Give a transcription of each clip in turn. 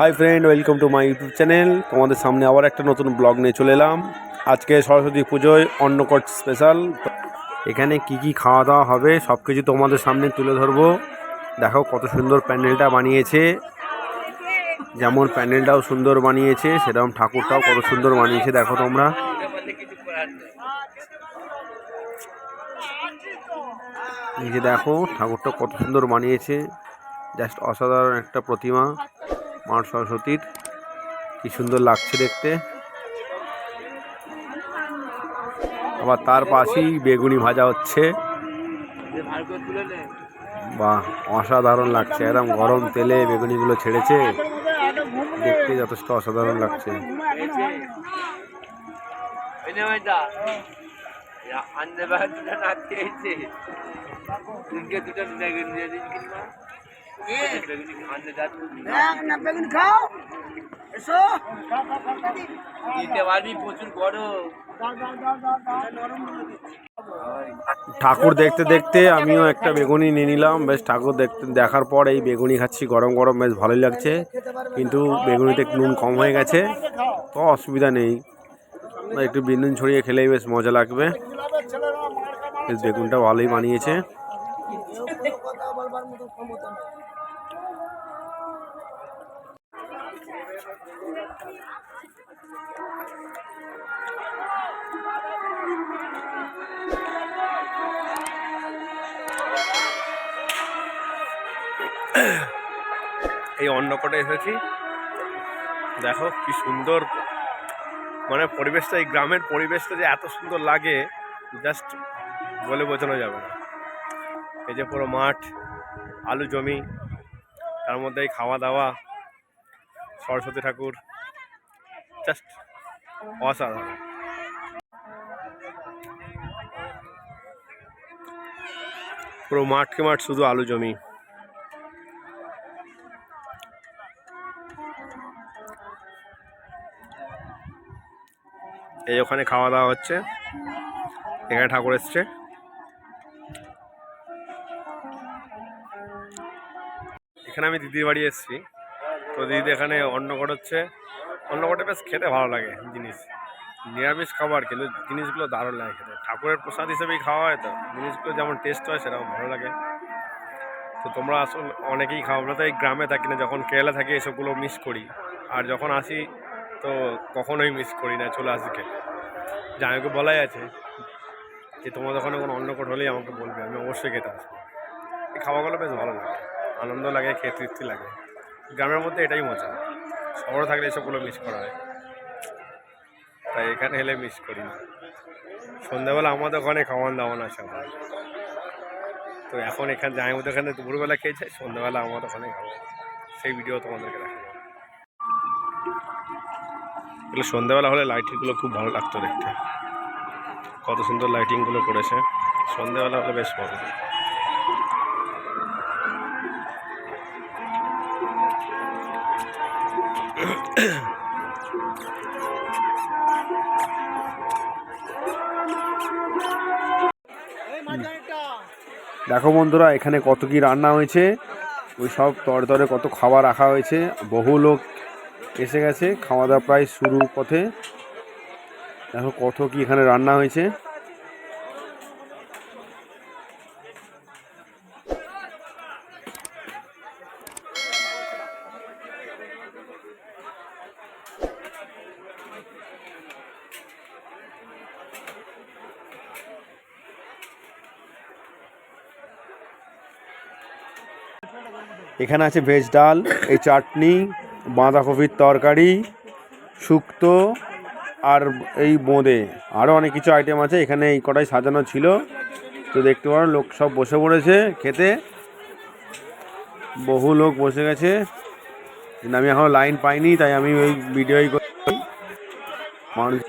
Hi friend welcome to my YouTube channel তোমাদের সামনে আবার একটা নতুন ব্লগ নিয়ে চলে এলাম। আজকে সরস্বতী পুজোয় অন্নকট স্পেশাল এখানে কি কি খাওয়া দাওয়া হবে সব কিছু তোমাদের সামনে তুলে ধরবো। দেখো কত সুন্দর প্যান্ডেলটা বানিয়েছে। যেমন প্যান্ডেলটাও সুন্দর বানিয়েছে, সেরকম ঠাকুরটাও কত সুন্দর বানিয়েছে, দেখো তোমরা। এই যে দেখো, ঠাকুরটা কত সুন্দর বানিয়েছে। জাস্ট অসাধারণ একটা প্রতিমা। মা সরস্বতীর। কি সুন্দর লাগছে দেখতে। আবার তার পাশেই বেগুনি ভাজা হচ্ছে। বাহ, অসাধারণ লাগছে। একদম গরম তেলে বেগুনিগুলো ছেড়েছে। দেখতে যথেষ্ট অসাধারণ লাগছে। দুটো নাচ খেয়েছে। দিনকে দুটো ঠাকুর দেখতে দেখতে আমিও একটা বেগুনি নিয়ে নিলাম। বেশ ঠাকুর দেখতে দেখার পর এই বেগুনি খাচ্ছি গরম গরম, বেশ ভালোই লাগছে। কিন্তু বেগুনিতে নুন কম হয়ে গেছে, তো অসুবিধা নেই। একটু বিনুন ছড়িয়ে খেলেই বেশ মজা লাগবে। বেশ বেগুনটা ভালোই বানিয়েছে। এই অন্নকটে এসেছি। দেখো কি সুন্দর মানে পরিবেশটা, এই গ্রামের পরিবেশটা যে এত সুন্দর লাগে জাস্ট বলে বোঝানো যাবে না। এই যে পুরো মাঠ, আলু জমি, তার মধ্যে এই খাওয়া দাওয়া, সরস্বতী ঠাকুর জাস্ট অসাধারণ। পুরো মাঠকে মাঠ, শুধু আলু জমি। এই ওখানে খাওয়া দাওয়া হচ্ছে। এখানে ঠাকুর এসছে। এখানে আমি দিদির বাড়ি এসেছি। তো দিদি এখানে অন্নকট হচ্ছে। অন্নকটে বেশ খেতে ভালো লাগে জিনিস। নিরামিষ খাবার, কিন্তু জিনিসগুলো দারুণ লাগে খেতে। ঠাকুরের প্রসাদ হিসেবেই খাওয়া হয় তো। জিনিসগুলো যেমন টেস্ট হয় সেরকম ভালো লাগে। তো তোমরা আসল অনেকেই খাও। আমরা তো এই গ্রামে থাকি না। যখন কেরালা থাকি, এসবগুলো মিস করি। আর যখন আসি তো কখনোই মিস করি না, চলে আসি খেতে আমাকে বলাই আছে যে তোমাদের ওখানে কোনো অন্নকট হলেই আমাকে বলবে, আমি অবশ্যই খেতে আসব। এই খাওয়াগুলো বেশ ভালো লাগে, আনন্দ লাগে, খেয়ে তৃপ্তি লাগে। গ্রামের মধ্যে এটাই মজা, শহরে থাকলে এসবগুলো মিস করা হয়। তাই এখানে এলে মিস করি না। সন্ধ্যাবেলা আমাদের ওখানে খাওয়ান দাওয়ান আছে আমার। তো এখন এখানে যাই আমাদের এখানে দুপুরবেলা খেয়েছে, সন্ধ্যাবেলা আমাদের ওখানে খাওয়া সেই ভিডিও তোমাদেরকে দেখাবো। এগুলো সন্ধ্যাবেলা হলে লাইটিংগুলো খুব ভালো লাগতো দেখতে। কত সুন্দর লাইটিংগুলো করেছে। সন্ধ্যাবেলা হলে বেশ ভালো দেখো বন্ধুরা, এখানে কত কি রান্না হয়েছে। ওই সব তরে কত খাবার রাখা হয়েছে। বহু লোক এসে গেছে খাওয়া দাওয়া প্রায় শুরু পথে। দেখো কত কি এখানে রান্না হয়েছে। এখানে আছে ভেজ ডাল, এই চাটনি বাঁধাকপির তরকারি, শুক্তো আর এই বোঁদে। আরও অনেক কিছু আইটেম আছে, এখানে এই কটাই সাজানো ছিল। তো দেখতে পারো, লোক সব বসে পড়েছে খেতে। বহু লোক বসে গেছে। আমি এখনও লাইন পাইনি, তাই আমি ওই ভিডিওই করি। মানুষ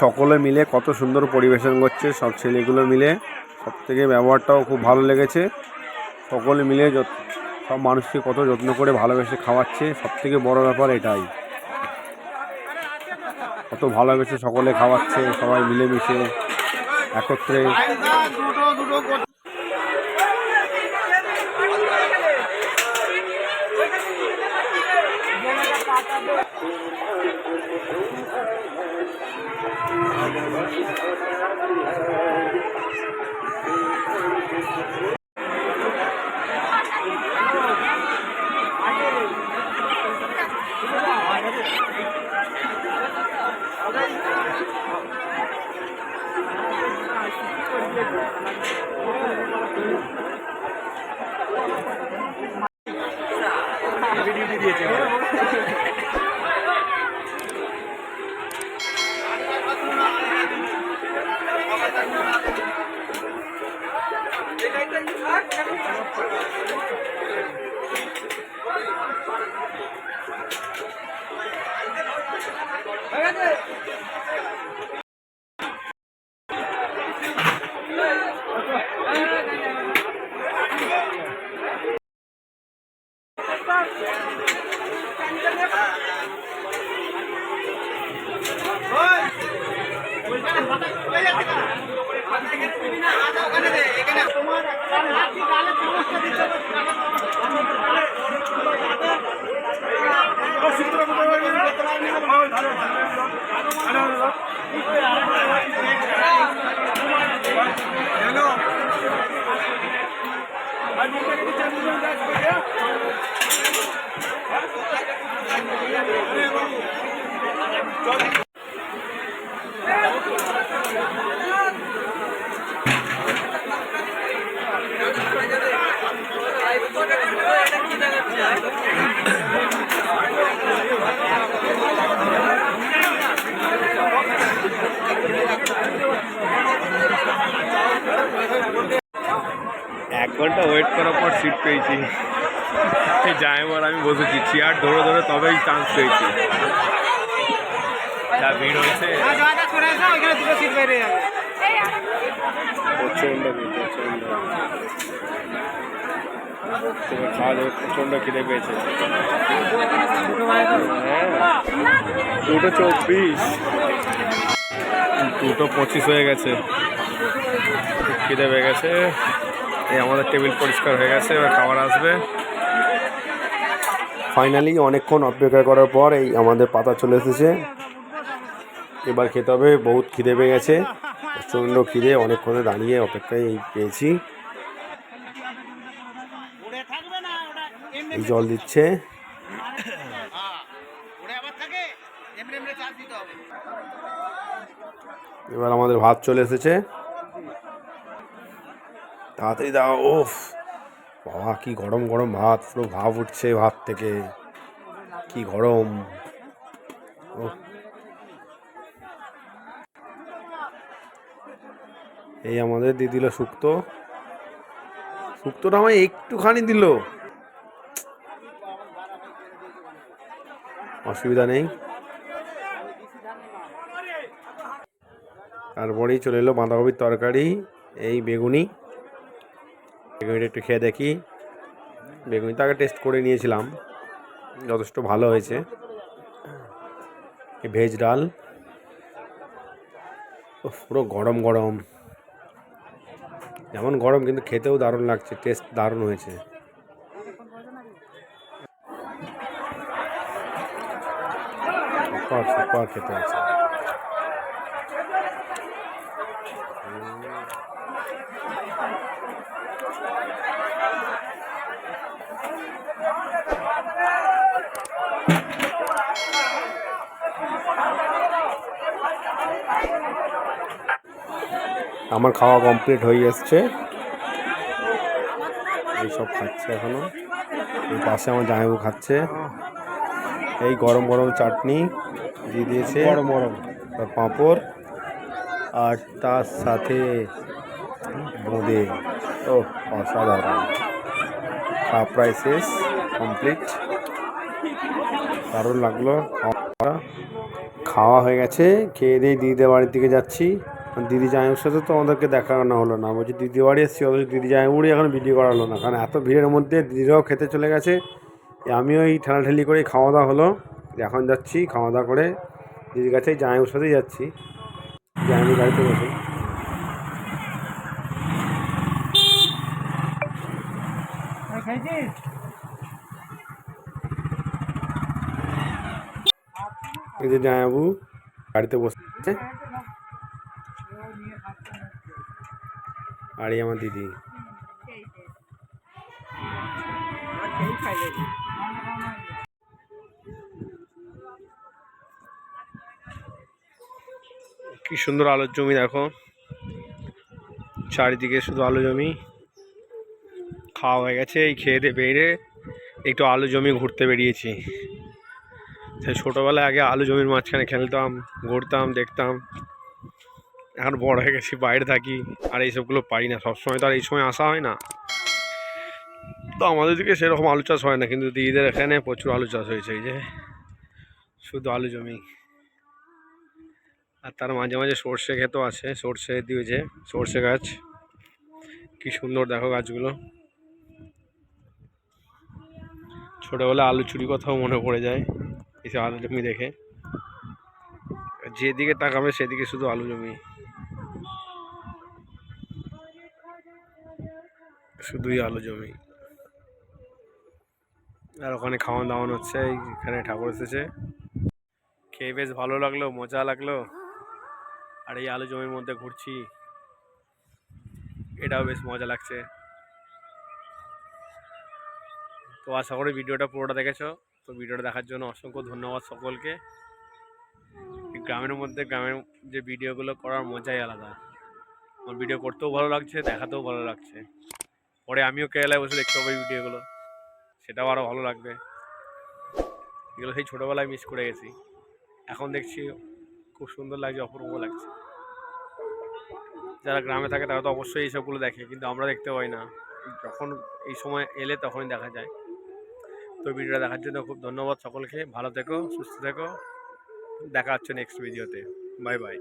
সকলে মিলে কত সুন্দর পরিবেশন করছে, সব ছেলেগুলো মিলে। সব থেকে ব্যবহারটাও খুব ভালো লেগেছে। সকলে মিলে সব মানুষকে কত যত্ন করে ভালোবেসে খাওয়াচ্ছে সব থেকে বড় ব্যাপার এটাই। কত ভালোবেসে সকলে খাওয়াচ্ছে, সবাই মিলেমিশে, একত্রে। এক সিট পেয়েছি। এই জায়গার আমি বসেছি, চেয়ার ধরে ধরে তবেই চান্স পেয়েছি। যা ভিড় হয়েছে। প্রচণ্ড ভিড়, প্রচণ্ড। খাওয়া দাওয়া খিদে পেয়েছে। হ্যাঁ দুটো চব্বিশ। দুটো পঁচিশ হয়ে গেছে। খিদে পেয়ে গেছে। এই আমাদের টেবিল পরিষ্কার হয়ে গেছে, এবার খাবার আসবে। ফাইনালি অনেকক্ষণ অপেক্ষা করার পর এই আমাদের পাতা চলে এসেছে। এবার খেতে হবে, বহুত খিদে পেয়ে গেছে, প্রচণ্ড খিদে, অনেকক্ষণে দাঁড়িয়ে অপেক্ষায় পেয়েছি। এই জল দিচ্ছে। এবার আমাদের ভাত চলে এসেছে। তাড়াতাড়ি দাও ওফ বাবা, কি গরম গরম ভাত, পুরো ভাব উঠছে ভাত থেকে। কি গরম। উফ। এই আমাদের দিয়ে দিল শুক্তো। শুক্তোটা আমায় একটুখানি দিল। অসুবিধা নেই। তারপরেই চলে এলো বাঁধাকপির তরকারি, এই বেগুনি। বেগুনিটা একটু খেয়ে দেখি। বেগুনিটা আগে টেস্ট করে নিয়েছিলাম, যথেষ্ট ভালো হয়েছে। ভেজ ডাল পুরো গরম গরম। যেমন গরম, কিন্তু খেতেও দারুণ লাগছে টেস্ট দারুণ হয়েছে। সুপার সুপার খেতে হয়েছে। আমার খাওয়া কমপ্লিট হয়ে এসছে। এইসব খাচ্ছে এখনও। এই পাশে আমার জামাইবু খাচ্ছে। এই গরম গরম চাটনি দিয়ে দিয়েছে। গরম গরম। পাঁপড় আর তার সাথে বোঁদে। ও অসাধারণ। প্রায় শেষ কমপ্লিট দারুণ লাগল। খাওয়া খাওয়া হয়ে গেছে। খেয়ে দিয়ে দিদিদের বাড়ির দিকে যাচ্ছি। দিদি জামাইয়ের সাথে তো আমাদেরকে দেখানো হলো না। বলছি দিদি বাড়ি এসেছি অথচ দিদি জামাইবুড়ি এখন ভিডিও করা হলো না। কারণ এত ভিড়ের মধ্যে দিদিরাও খেতে চলে গেছে। আমিও এই ঠেলাঠেলি করে খাওয়া দাওয়া হলো। এখন যাচ্ছি খাওয়া দাওয়া করে দিদির কাছে জামাইবুর সাথেই যাচ্ছি। জামাইবুর গাড়িতে বসে। এই যে জামাইবাবু গাড়িতে বসছে আর এই আমার দিদি। কি সুন্দর আলোর জমি দেখো। চারিদিকে শুধু আলো জমি। খাওয়া হয়ে গেছে, এই খেয়ে দিয়ে বেরিয়ে একটু আলু জমি ঘুরতে বেরিয়েছি। ছোটোবেলায় আগে আলু জমির মাঝখানে খেলতাম, ঘুরতাম, দেখতাম। এখন বড় হয়ে গেছি, বাইরে থাকি, আর এইসবগুলো পাই না। সবসময় তো আর এই সময় আসা হয় না। তো আমাদের দিকে সেরকম আলু চাষ হয় না, কিন্তু দিদিদের এখানে প্রচুর আলু চাষ হয়েছে, এই যে। শুধু আলু জমি। আর তার মাঝে মাঝে সর্ষে ক্ষেতও আছে, সর্ষে দিয়েছে সর্ষে গাছ। কি সুন্দর দেখো গাছগুলো। ছোটোবেলা আলু চুরি কথাও মনে পড়ে যায় এসব আলু জমি দেখে। যেদিকে তাকাবে সেদিকে শুধু আলু জমি। শুধুই আলু জমি। আর ওখানে খাওয়ান দাওয়ান হচ্ছে এখানে ঠাকুর এসেছে। খেয়ে বেশ ভালো লাগল, মজা লাগল। আর এই আলু জমির মধ্যে ঘুরছি। এটাও বেশ মজা লাগছে। তো আশা করি ভিডিওটা পুরোটা দেখেছ। তো ভিডিওটা দেখার জন্য অসংখ্য ধন্যবাদ সকলকে। গ্রামের মধ্যে গ্রামের যে ভিডিওগুলো করার মজাই আলাদা। আমার ভিডিও করতেও ভালো লাগছে, দেখাতেও ভালো লাগছে। পরে আমিও কেরালায় বসে দেখতে পাবো ভিডিওগুলো। সেটাও আরও ভালো লাগবে। এগুলো সেই ছোটোবেলায় মিস করে গেছি। এখন দেখছি খুব সুন্দর লাগছে, অপূর্ব লাগছে। যারা গ্রামে থাকে তারা তো অবশ্যই এইসবগুলো দেখে, কিন্তু আমরা দেখতে পাই না। যখন এই সময় এলে তখনই দেখা যায়। তো ভিডিওটা দেখার জন্য খুব ধন্যবাদ সকলকে। ভালো থেকো, সুস্থ থেকো। দেখা হচ্ছে নেক্সট ভিডিওতে বাই বাই